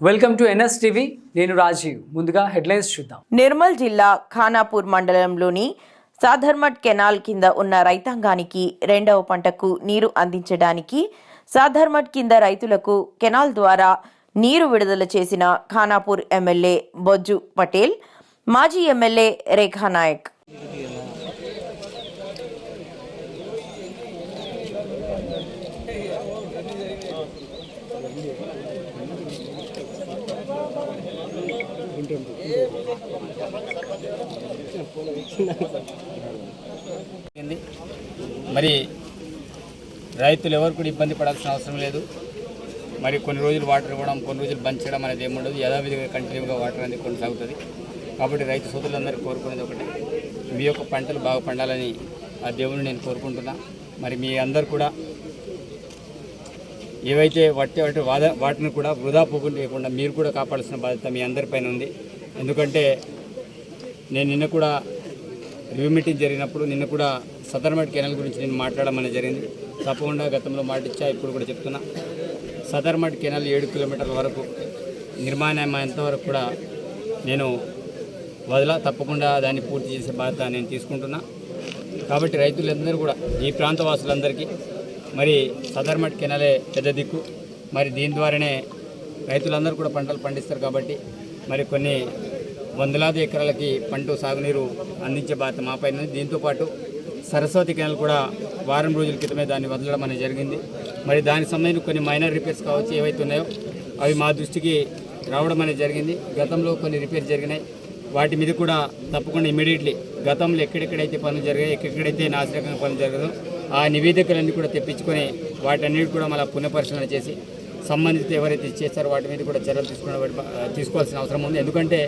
Welcome to NS TV నేను రాజీవ్. ముందుగా headlines చూద్దాం. నిర్మల్ జిల్లా ఖానాపూర్ మండలంలోని సాధర్మట్ కెనాల్ కింద ఉన్న రైతాంగానికి రెండవ పంటకు నీరు అందించడానికి సాధర్మట్ కింద రైతులకు కెనాల్ ద్వారా నీరు విడుదల చేసిన ఖానాపూర్ ఎమ్మెల్యే బొజ్జు పటేల్ మాజీ ఎమ్మెల్యే రేఖా నాయక్ జరిగింది. మరి రైతులు ఎవరు కూడా ఇబ్బంది పడాల్సిన అవసరం లేదు. మరి కొన్ని రోజులు వాటర్ ఇవ్వడం కొన్ని రోజులు బంద్ చేయడం అనేది ఏముండదు యథావిధిగా కంటిన్యూగా వాటర్ అనేది కొనసాగుతుంది. కాబట్టి రైతు సోదరులందరూ కోరుకునేది ఒకటే. మీ యొక్క పంటలు బాగా పండాలని ఆ దేవుని నేను కోరుకుంటున్నా. మరి మీ అందరు కూడా ఏవైతే వాటి వాటి వాద వాటిని కూడా వృధా పోకుండా లేకుండా మీరు కూడా కాపాడాల్సిన బాధ్యత మీ అందరిపైన ఉంది. ఎందుకంటే నేను నిన్న కూడా రివ్యూ మీటింగ్ జరిగినప్పుడు నిన్న కూడా సదర్మట్ కెనాల్ గురించి నేను మాట్లాడమని జరిగింది. తప్పకుండా గతంలో మాటిచ్చా ఇప్పుడు కూడా చెప్తున్నా. సదర్మట్ కెనాల్ ఏడు కిలోమీటర్ల వరకు నిర్మాణమైనంత వరకు కూడా నేను వదల తప్పకుండా దాన్ని పూర్తి చేసే బాధ్యత నేను తీసుకుంటున్నా. కాబట్టి రైతులందరూ కూడా ఈ ప్రాంత వాసులందరికీ మరి సదర్మట్ కెనాలే పెద్ద దిక్కు. మరి దీని ద్వారానే రైతులందరూ కూడా పంటలు పండిస్తారు కాబట్టి మరి కొన్ని వందలాది ఎకరాలకి పంట సాగునీరు అందించే బాధ్యత మాపైన దీంతోపాటు సరస్వతి కెనాల్ కూడా వారం రోజుల క్రితమే దాన్ని వదలడం అనేది జరిగింది. మరి దానికి సంబంధించిన కొన్ని మైనర్ రిపేర్స్ కావచ్చు ఏవైతే ఉన్నాయో అవి మా దృష్టికి రావడం అనేది జరిగింది. గతంలో కొన్ని రిపేర్ జరిగినాయి. వాటి మీద కూడా తప్పకుండా ఇమీడియట్లీ గతంలో ఎక్కడెక్కడైతే పనులు జరిగాయి ఎక్కడెక్కడైతే నాశనకంగా పనులు జరగదు ఆ నివేదికలన్నీ కూడా తెప్పించుకొని వాటన్నిటి కూడా మళ్ళీ పునఃపరిశీలన చేసి సంబంధిత ఎవరైతే చేస్తారో వాటి మీద కూడా చర్యలు తీసుకున్న తీసుకోవాల్సిన అవసరం ఉంది. ఎందుకంటే